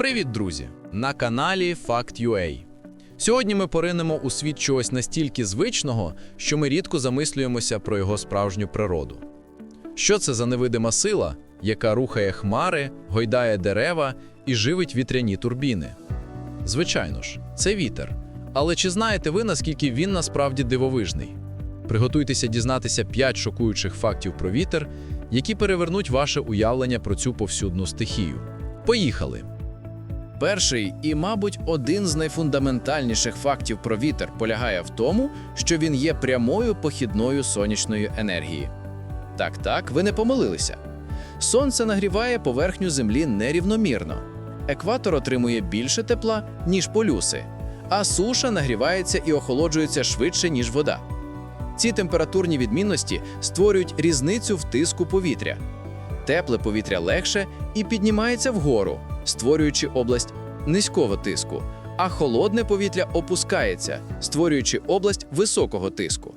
Привіт, друзі! На каналі Fact.ua. Сьогодні ми поринемо у світ чогось настільки звичного, що ми рідко замислюємося про його справжню природу. Що це за невидима сила, яка рухає хмари, гойдає дерева і живить вітряні турбіни? Звичайно ж, це вітер. Але чи знаєте ви, наскільки він насправді дивовижний? Приготуйтеся дізнатися 5 шокуючих фактів про вітер, які перевернуть ваше уявлення про цю повсюдну стихію. Поїхали! Перший і, мабуть, один з найфундаментальніших фактів про вітер полягає в тому, що він є прямою похідною сонячної енергії. Так, так, ви не помилилися. Сонце нагріває поверхню Землі нерівномірно. Екватор отримує більше тепла, ніж полюси, а суша нагрівається і охолоджується швидше, ніж вода. Ці температурні відмінності створюють різницю в тиску повітря. Тепле повітря легше і піднімається вгору, створюючи область низького тиску, а холодне повітря опускається, створюючи область високого тиску.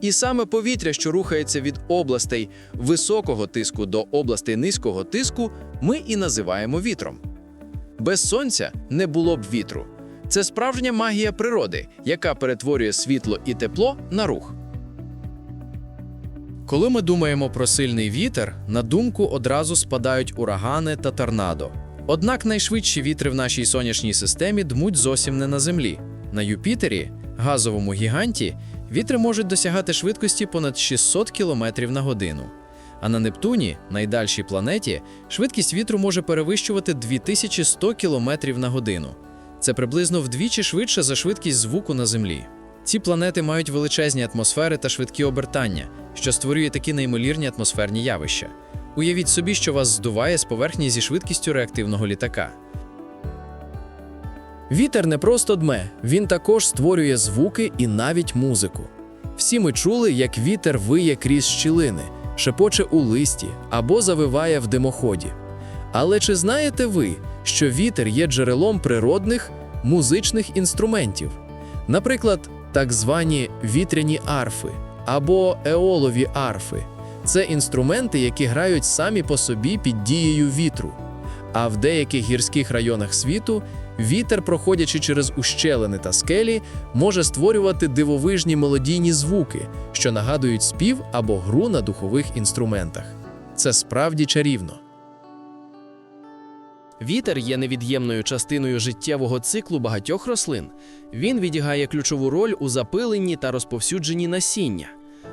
І саме повітря, що рухається від областей високого тиску до областей низького тиску, ми і називаємо вітром. Без сонця не було б вітру. Це справжня магія природи, яка перетворює світло і тепло на рух. Коли ми думаємо про сильний вітер, на думку одразу спадають урагани та торнадо. Однак найшвидші вітри в нашій сонячній системі дмуть зовсім не на землі. На Юпітері, газовому гіганті, вітри можуть досягати швидкості понад 600 км на годину. А на Нептуні, найдальшій планеті, швидкість вітру може перевищувати 2100 км на годину. Це приблизно вдвічі швидше за швидкість звуку на Землі. Ці планети мають величезні атмосфери та швидкі обертання, що створює такі неймовірні атмосферні явища. Уявіть собі, що вас здуває з поверхні зі швидкістю реактивного літака. Вітер не просто дме, він також створює звуки і навіть музику. Всі ми чули, як вітер виє крізь щілини, шепоче у листі або завиває в димоході. Але чи знаєте ви, що вітер є джерелом природних музичних інструментів? Наприклад, так звані вітряні арфи або еолові арфи. Це інструменти, які грають самі по собі під дією вітру. А в деяких гірських районах світу вітер, проходячи через ущелини та скелі, може створювати дивовижні мелодійні звуки, що нагадують спів або гру на духових інструментах. Це справді чарівно. Вітер є невід'ємною частиною життєвого циклу багатьох рослин. Він відіграє ключову роль у запиленні та розповсюдженні насіння.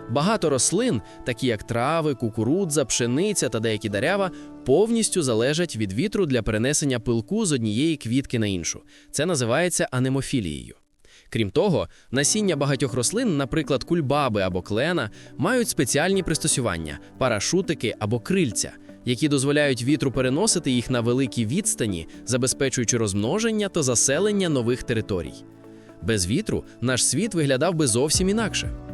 Багато рослин, такі як трави, кукурудза, пшениця та деякі дерева, повністю залежать від вітру для перенесення пилку з однієї квітки на іншу. Це називається анемофілією. Крім того, насіння багатьох рослин, наприклад, кульбаби або клена, мають спеціальні пристосування парашутики або крильця, які дозволяють вітру переносити їх на великі відстані, забезпечуючи розмноження та заселення нових територій. Без вітру наш світ виглядав би зовсім інакше.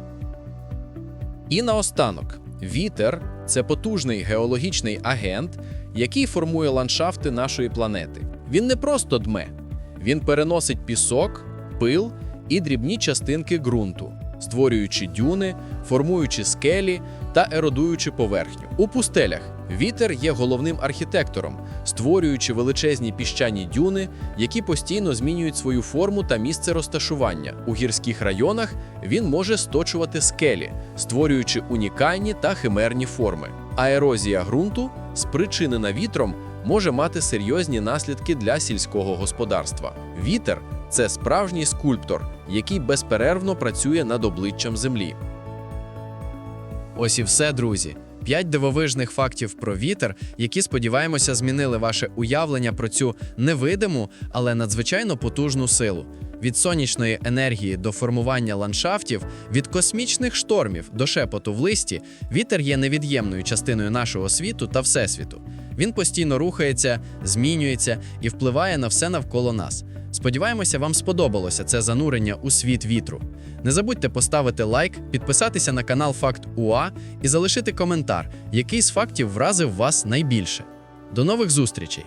І наостанок, вітер це потужний геологічний агент, який формує ландшафти нашої планети. Він не просто дме, він переносить пісок, пил і дрібні частинки ґрунту, створюючи дюни, формуючи скелі та еродуючи поверхню. У пустелях вітер є головним архітектором, створюючи величезні піщані дюни, які постійно змінюють свою форму та місце розташування. У гірських районах він може сточувати скелі, створюючи унікальні та химерні форми. А ерозія ґрунту, спричинена вітром, може мати серйозні наслідки для сільського господарства. Вітер це справжній скульптор, який безперервно працює над обличчям землі. Ось і все, друзі. П'ять дивовижних фактів про вітер, які сподіваємося змінили ваше уявлення про цю невидиму, але надзвичайно потужну силу. Від сонячної енергії до формування ландшафтів, від космічних штормів до шепоту в листі, вітер є невід'ємною частиною нашого світу та всесвіту. Він постійно рухається, змінюється і впливає на все навколо нас. Сподіваємося, вам сподобалося це занурення у світ вітру. Не забудьте поставити лайк, підписатися на канал Факт УА і залишити коментар, який з фактів вразив вас найбільше. До нових зустрічей!